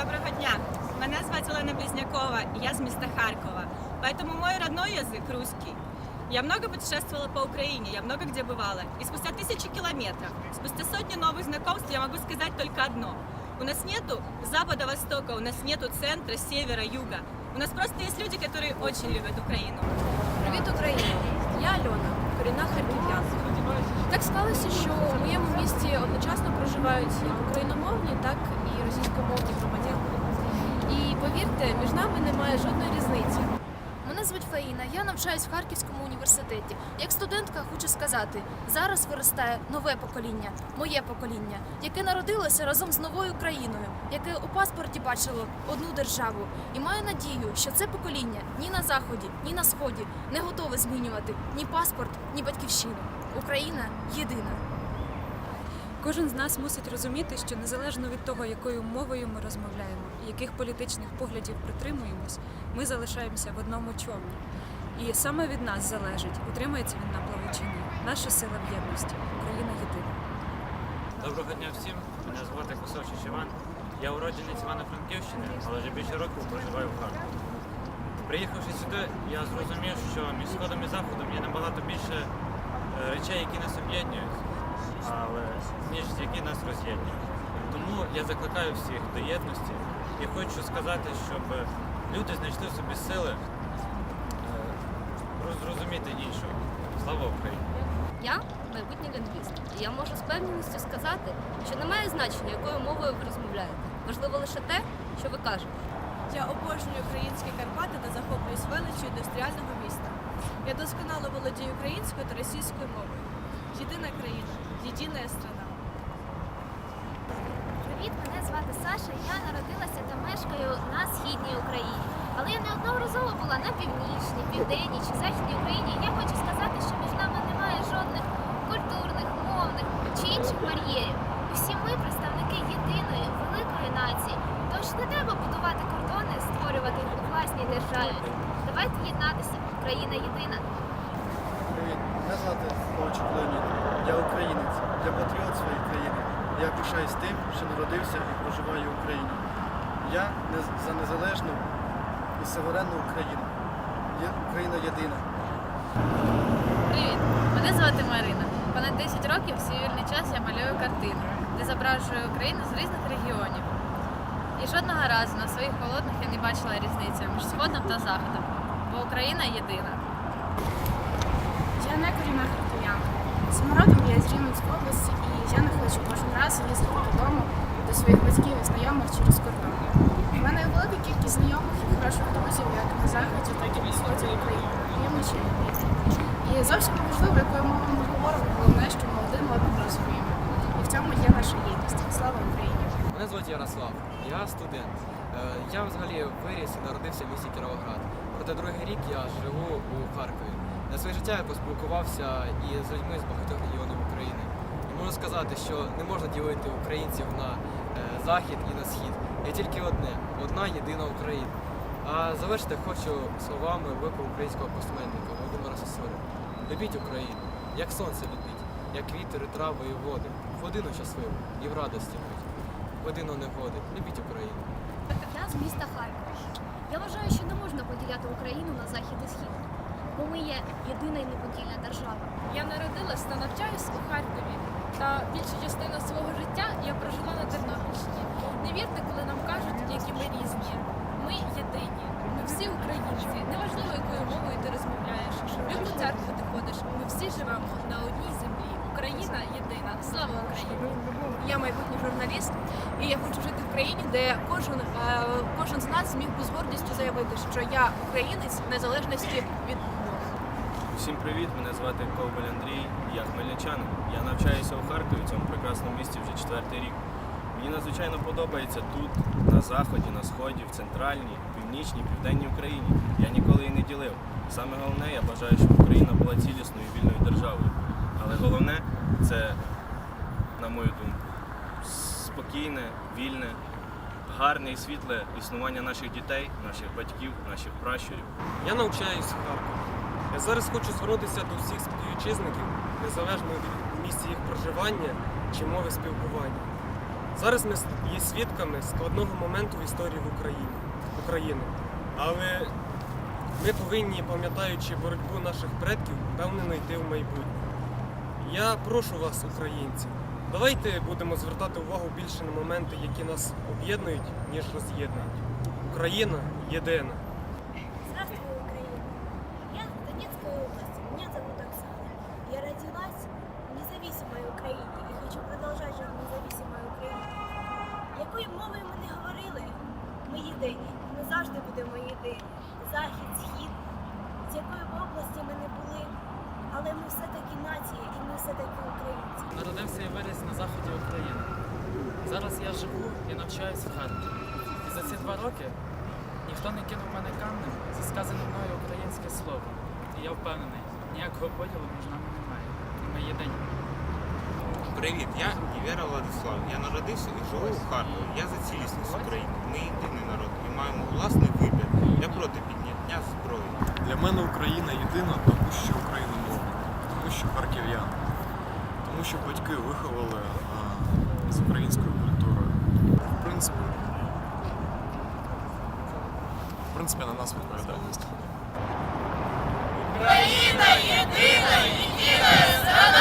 Доброго дня! Мене звати Олена Близнякова, и я с места Харькова. Поэтому мой родной язык русский. Я много путешествовала по Украине, я много где бывала. И спустя тысячи километров, спустя сотни новых знакомств я могу сказать только одно. У нас нету запада-востока, у нас нету центра, севера, юга. У нас просто есть люди, которые очень любят Украину. Привіт, Україна! Я Альона, корінна харків'янка. Так склалося, що в моєму місті одночасно проживають як україномовні, так я навчаюсь в Харківському університеті. Як студентка хочу сказати, зараз виростає нове покоління, моє покоління, яке народилося разом з новою країною, яке у паспорті бачило одну державу, і маю надію, що це покоління ні на заході, ні на сході не готове змінювати ні паспорт, ні батьківщину. Україна єдина. Кожен з нас мусить розуміти, що незалежно від того, якою мовою ми розмовляємо, яких політичних поглядів притримуємось, ми залишаємося в одному човні. І саме від нас залежить, утримається він на плаву чи ні. Наша сила в єдності. Україна єдина. Доброго дня всім. Мене звати Косовчич Іван. Я уродженець Івано-Франківщини, але вже більше року проживаю в Харкові. Приїхавши сюди, я зрозумів, що між сходом і заходом є набагато більше е, речей, які нас об'єднують, але ніж які нас роз'єднують. Тому я закликаю всіх до єдності і хочу сказати, щоб люди знайшли собі сили роз- зрозуміти іншого. Слава Україні! Я майбутній лінгвіст, і я можу з певністю сказати, що немає значення, якою мовою ви розмовляєте. Важливо лише те, що ви кажете. Я обожнюю українські Карпати та захоплююсь величчю індустріального міста. Я досконало володію українською та російською мовою. Єдина країна, єдина страна. Привіт, мене звати Саша. Я народилася та мешкаю на східній Україні. Але я неодноразово була на північній, південній чи західній Україні. Я хочу сказати, що між нами немає жодних культурних, мовних чи інших бар'єрів. І всі ми представники єдиної великої нації. Тож не треба будувати кордони, створювати їх у власній державі. Давайте єднатися. Україна єдина. Привіт, мене звати. Я українець, я патріот своєї країни. Я пишаюсь тим, що народився і проживаю в Україні. Я не- за незалежну і суверенну Україну. Україна єдина. Привіт! Мене звати Марина. Понад 10 років в свій вільний час я малюю картини, де зображую Україну з різних регіонів. І жодного разу на своїх полотнах я не бачила різниці між сходом та заходом, бо Україна єдина. Я не корінна харків'янка. Самородом я з Рівненської області, і я не хочу кожен раз їздити додому до своїх батьків і знайомих через кордон. У мене є велика кількість знайомих і хороших друзів як на заході, так і на сході України. І зовсім не важливо, якою мовою ми говоримо, головне, що ми один одного розуміємо. І в цьому є наша єдність. Слава Україні! Мене звуть Ярослав, я студент. Е, Я взагалі виріс і народився в місті Кіровоград. Проте другий рік я живу у Харкові. На своє життя я поспілкувався і з людьми з багатьох регіонів України. І можу сказати, що не можна ділити українців на е, захід і на схід. Є тільки одне одна єдина Україна. А завершити хочу словами випу українського письменника Володимира Сосюри. Любіть Україну, як сонце любіть, як вітер, і трави і води, в годину щасливу і в радості будь. В годину негоди. Любіть Україну. Я з міста Харкова. Я вважаю, що не можна поділяти Україну на захід і схід, бо ми є єдина і неподільна держава. Я народилась та навчаюсь у Харкові. На одній землі. Україна єдина. Слава Україні! Я майбутній журналіст, і я хочу жити в країні, де кожен, е, кожен з нас зміг би з гордістю заявити, що я українець в незалежності від мови. Всім привіт! Мене звати Коваль Андрій, я хмельничанин. Я навчаюся у Харкові, цьому прекрасному місті вже четвертий рік. Мені надзвичайно подобається тут, на заході, на сході, в центральній, північній, південній Україні. Я ніколи її не ділив. Саме головне, я бажаю, щоб Україна була цілісною і вільною державою. Але головне це, на мою думку, спокійне, вільне, гарне і світле існування наших дітей, наших батьків, наших пращурів. Я навчаюсь в Харкові. Я зараз хочу звернутися до всіх співвітчизників, незалежно від місця їх проживання чи мови спілкування. Зараз ми є свідками складного моменту в історії в Україні, України. Але ми повинні, пам'ятаючи боротьбу наших предків, впевнено йти в майбутнє. Я прошу вас, українці, давайте будемо звертати увагу більше на моменти, які нас об'єднують, ніж роз'єднують. Україна єдина. Здравствуй, Украина! Я из Донецкой области, меня зовут Оксана. Я родилась в независимой Украине и хочу продолжать жить в. Якою мовою ми не говорили, ми єдині, ми завжди будемо єдині. Захід, схід, з якої б області ми не були, але ми все-таки нація і ми все-таки українці. Народився і виріс на заході України. Зараз я живу і навчаюсь в Харкові. І за ці два роки ніхто не кинув мене камнем за сказане мною українське слово. І я впевнений, ніякого поділу між нами немає. І ми єдині. Привіт, я Івера Владислав. Я народився і живу в Харкові. Я за цілісність України. Ми єдиний народ і маємо власний вибір. Я проти підняття зброї. Для мене Україна єдина, тому що Україна мова, тому що харків'ян, тому що батьки виховали а, з українською культурою. В принципі, в принципі, на нас відповідальність. Україна єдина, єдина!